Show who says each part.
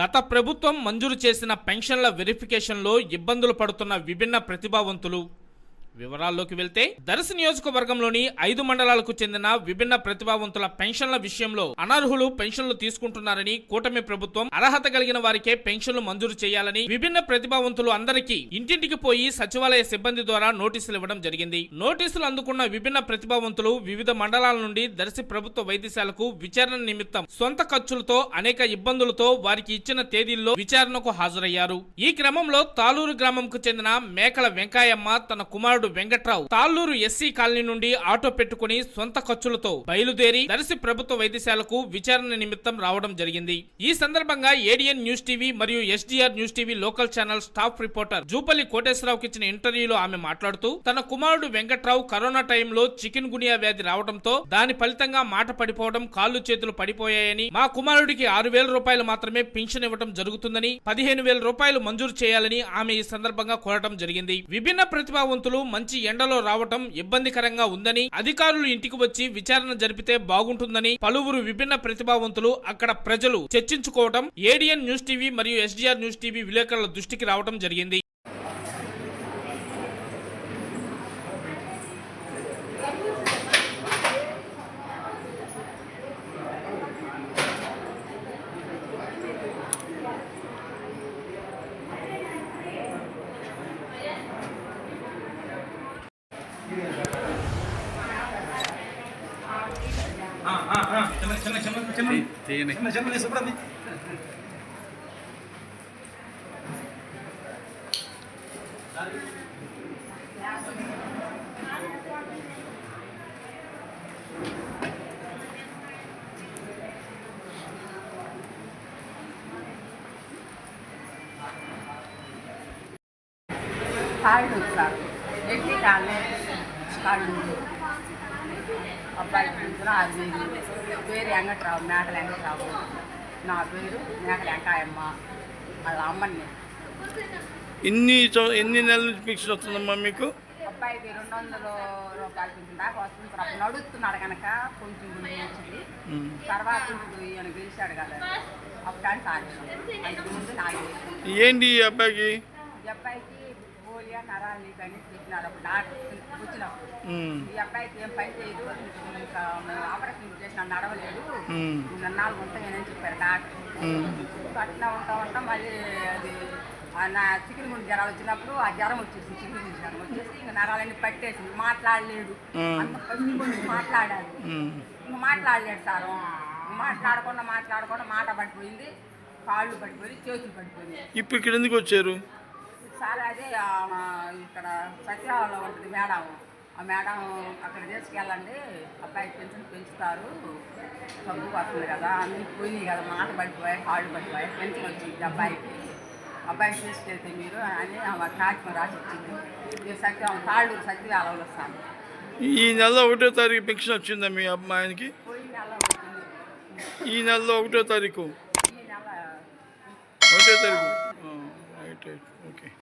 Speaker 1: గత ప్రభుత్వం మంజూరు చేసిన పెన్షన్ల వెరిఫికేషన్లో ఇబ్బందులు పడుతున్న విభిన్న ప్రతిభావంతులు. వివరాల్లోకి వెళ్తే దర్శ నియోజకవర్గంలోని ఐదు మండలాలకు చెందిన విభిన్న ప్రతిభావంతుల పెన్షన్ల విషయంలో అనర్హులు పెన్షన్లు తీసుకుంటున్నారని కూటమి ప్రభుత్వం అర్హత కలిగిన వారికే పెన్షన్లు మంజూరు చేయాలని విభిన్న ప్రతిభావంతులు అందరికీ ఇంటింటికి పోయి సచివాలయ సిబ్బంది ద్వారా నోటీసులు ఇవ్వడం జరిగింది. నోటీసులు అందుకున్న విభిన్న ప్రతిభావంతులు వివిధ మండలాల నుండి దర్శి ప్రభుత్వ వైద్యశాలకు విచారణ నిమిత్తం సొంత ఖర్చులతో అనేక ఇబ్బందులతో వారికి ఇచ్చిన తేదీల్లో విచారణకు హాజరయ్యారు. ఈ క్రమంలో తాలూరు గ్రామంకు చెందిన మేకల వెంకాయమ్మ తన కుమారుడు వెంకట్రావు. తాళ్ళూరు ఎస్సీ కాలనీ నుండి ఆటో పెట్టుకుని సొంత ఖర్చులతో బయలుదేరి దర్శి ప్రభుత్వ వైద్యశాలకు విచారణ నిమిత్తం రావడం జరిగింది. ఈ సందర్భంగా ఏడిఎన్ న్యూస్ టీవీ మరియు SDR news TV local channel staff reporter Jupalli కోటేశ్వరరావుకి ఇచ్చిన ఇంటర్వ్యూలో ఆమె మాట్లాడుతూ తన కుమారుడు వెంకట్రావు కరోనా టైంలో చికెన్ గునియా వ్యాధి రావడంతో దాని ఫలితంగా మాట పడిపోవడం కాళ్ళు చేతులు పడిపోయాయని మా కుమారుడికి ఆరు వేల రూపాయలు మాత్రమే పింఛన్ ఇవ్వడం జరుగుతుందని పదిహేను వేల రూపాయలు మంజూరు చేయాలని ఆమె ఈ సందర్భంగా కోరటం జరిగింది. విభిన్న ప్రతిభావంతులు మంచి ఎండలో రావటం ఇబ్బందికరంగా ఉందని అధికారులు ఇంటికి వచ్చి విచారణ జరిపితే బాగుంటుందని పలువురు విభిన్న ప్రతిభావంతులు అక్కడ ప్రజలు చర్చించుకోవడం ఏడిఎన్ న్యూస్ టీవీ మరియు ఎస్డీఆర్ న్యూస్ టీవీ విలేకరుల దృష్టికి రావడం జరిగింది.
Speaker 2: చిన్న చిన్న చిన్న చిన్న
Speaker 3: తీయని
Speaker 2: చిన్న చిన్న తీసు కూడా
Speaker 4: కాళ్ళు సార్ ఎట్టి కాళ్ళు కాళ్ళు అబ్బాయి కూతురు ఆరు వేలు పేరు వెంకట్రావు మేకల వెంకట్రావు నా పేరు మేకల వెంకాయమ్మ. వాళ్ళ అమ్మని
Speaker 3: ఎన్ని ఎన్ని నెలల నుంచి ఫిక్స్ వస్తుందమ్మా మీకు?
Speaker 4: అబ్బాయికి రెండు వందల రూపాయలు దాకా వస్తుంది. అప్పుడు నడుస్తున్నాడు కనుక కొంచెం వచ్చింది. తర్వాత ఈయన గెలిచాడు కదా. అప్పుడు
Speaker 3: ఏంటి ఈ అబ్బాయికి?
Speaker 4: ఈ అబ్బాయికి పోలియో నరాలు కానీ చెప్పినారు. అప్పుడు డాక్టర్ వచ్చినప్పుడు. ఈ అబ్బాయికి ఏం పని చేయదు ఇంకా మేము ఆపరేషన్ చేసిన నడవలేదు
Speaker 3: ఉమ్.
Speaker 4: నన్నాళ్ళు ఉంటాయని చెప్పారు డాక్టర్. అట్లా ఉంటా ఉంటా మళ్ళీ అది నా చికెన్ గుండె జ్వరాలు వచ్చినప్పుడు ఆ జ్వరం వచ్చేసింది చికెన్ గుండె జ్వరం వచ్చేసి ఇంకా నరాలన్నీ పట్టేసింది. మాట్లాడలేడు. అంత గుండె మాట్లాడాలి. మాట్లాడలేడు సార్. మాట్లాడకుండా మాట్లాడకుండా మాట పడిపోయింది కాళ్ళు పడిపోయి చేతులు పడిపోయింది
Speaker 3: ఇప్పుడు ఇక్కడ ఎందుకు వచ్చారు?
Speaker 4: సార్ అదే ఇక్కడ సత్యాలలో ఉంటుంది మేడం మేడం అక్కడ తీసుకెళ్ళండి అబ్బాయి పెన్షన్ పెంచుతారు డబ్బు వస్తుంది కదా అన్నీ పోయినాయి కదా మాట పడిపోయాయి కాళ్ళు పడిపోయాయి పెన్షన్ వచ్చింది అబ్బాయికి అబ్బాయి తీసుకెళ్తే మీరు అని ఆమె కాగితం రాసి ఇచ్చింది. నేను సత్యం తాళ్ళు సత్యవేలలో వస్తాను?
Speaker 3: ఈ నెల ఒకటో తారీఖు పెన్షన్ వచ్చిందా మీ అమ్మాయికి
Speaker 4: వచ్చింది.
Speaker 3: ఈ నెలలో ఒకటో తారీఖు? ఒకటో తారీఖు. ఆ, రైట్ రైట్ ఓకే.